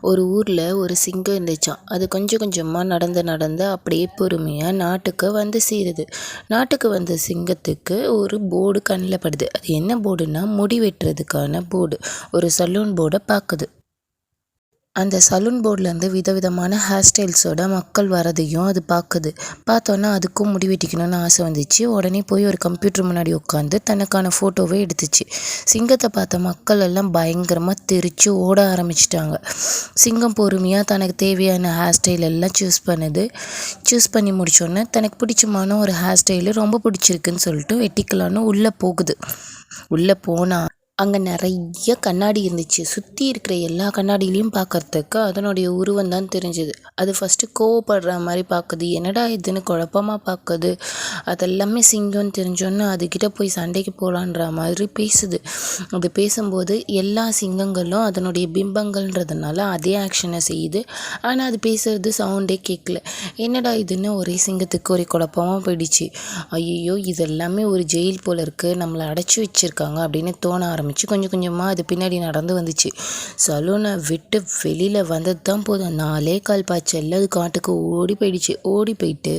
ஒரு ஊரில் ஒரு சிங்கம் இருந்துச்சாம். அது கொஞ்சம் கொஞ்சமாக நடந்து நடந்து அப்படியே பொறுமையாக நாட்டுக்கு வந்து சேருது. நாட்டுக்கு வந்த சிங்கத்துக்கு ஒரு போர்டு கண்ணில் படுது. அது என்ன போர்டுன்னா முடி வெட்டுறதுக்கான போர்டு. ஒரு சலூன் போர்டை பார்க்குது. அந்த சலூன் போர்ட்லேருந்து விதவிதமான ஹேர் ஸ்டைல்ஸோட மக்கள் வரதையும் அது பார்க்குது பார்த்தோன்னா அதுக்கும் முடி வெட்டிக்கணும்னு ஆசை வந்துச்சு. உடனே போய் ஒரு கம்ப்யூட்டர் முன்னாடி உட்காந்து தனக்கான ஃபோட்டோவை எடுத்துச்சு. சிங்கத்தை பார்த்த மக்கள் எல்லாம் பயங்கரமாக தெரிச்சு ஓட ஆரம்பிச்சிட்டாங்க. சிங்கம் பொறுமையாக தனக்கு தேவையான ஹேர் ஸ்டைல் எல்லாம் சூஸ் பண்ணுது. சூஸ் பண்ணி முடிச்சோன்னே தனக்கு பிடிச்சமான ஒரு ஹேர் ஸ்டைலு ரொம்ப பிடிச்சிருக்குன்னு சொல்லிட்டு வெட்டிக்கலான்னு உள்ளே போகுது. உள்ளே போனால் அங்கே நிறைய கண்ணாடி இருந்துச்சு. சுற்றி இருக்கிற எல்லா கண்ணாடியிலையும் பார்க்கறதுக்கு அதனுடைய உருவம் தான் தெரிஞ்சுது. அது ஃபஸ்ட்டு கோவப்படுற மாதிரி பார்க்குது என்னடா இதுன்னு குழப்பமாக பார்க்குது அதெல்லாமே சிங்கம்னு தெரிஞ்சோன்னே அதுக்கிட்ட போய் சண்டைக்கு போகலான்ற மாதிரி பேசுது. அது பேசும்போது எல்லா சிங்கங்களும் அதனுடைய பிம்பங்கள்ன்றதுனால அதே ஆக்ஷனை செய்யுது. ஆனால் அது பேசுறது சவுண்டே கேட்கல என்னடா இதுன்னு ஒரே சிங்கத்துக்கு ஒரே குழப்பமாக போயிடுச்சு. ஐயோ இதெல்லாமே ஒரு ஜெயில் போல இருக்குது நம்மளை அடைச்சி வச்சிருக்காங்க அப்படின்னு தோண ஆரம்பிச்சு கொஞ்சம் கொஞ்சமாக அது பின்னாடி நடந்து வந்துச்சு. சலூனை விட்டு வெளியில் வந்தது தான் போதும். நாலே கால் பாய்ச்சல்ல அது காட்டுக்கு ஓடி போயிடுச்சு. ஓடி போயிட்டு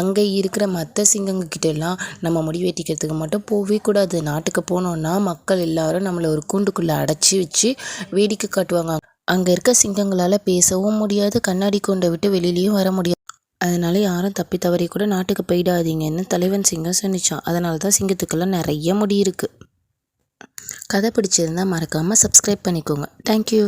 அங்கே இருக்கிற மற்ற சிங்கங்கக்கிட்ட எல்லாம் நம்ம முடி வெட்டிக்கிறதுக்கு மட்டும் போகவே கூடாது. நாட்டுக்கு போனோன்னா மக்கள் எல்லாரும் நம்மளை ஒரு கூண்டுக்குள்ளே அடைச்சி வச்சு வேடிக்கை காட்டுவாங்க. அங்கே இருக்க சிங்கங்களால் பேசவும் முடியாது. கண்ணாடி கூண்டை விட்டு வெளியிலையும் வர முடியாது. அதனால யாரும் தப்பி தவறி கூட நாட்டுக்கு போயிடாதீங்கன்னு தலைவன் சிங்கம் சொன்னிச்சான். அதனால தான் சிங்கத்துக்கெல்லாம் நிறைய முடி இருக்குது கதை பிடிச்சிருந்தால் மறக்காமல் சப்ஸ்கிரைப் பண்ணிக்கோங்க. தேங்க்யூ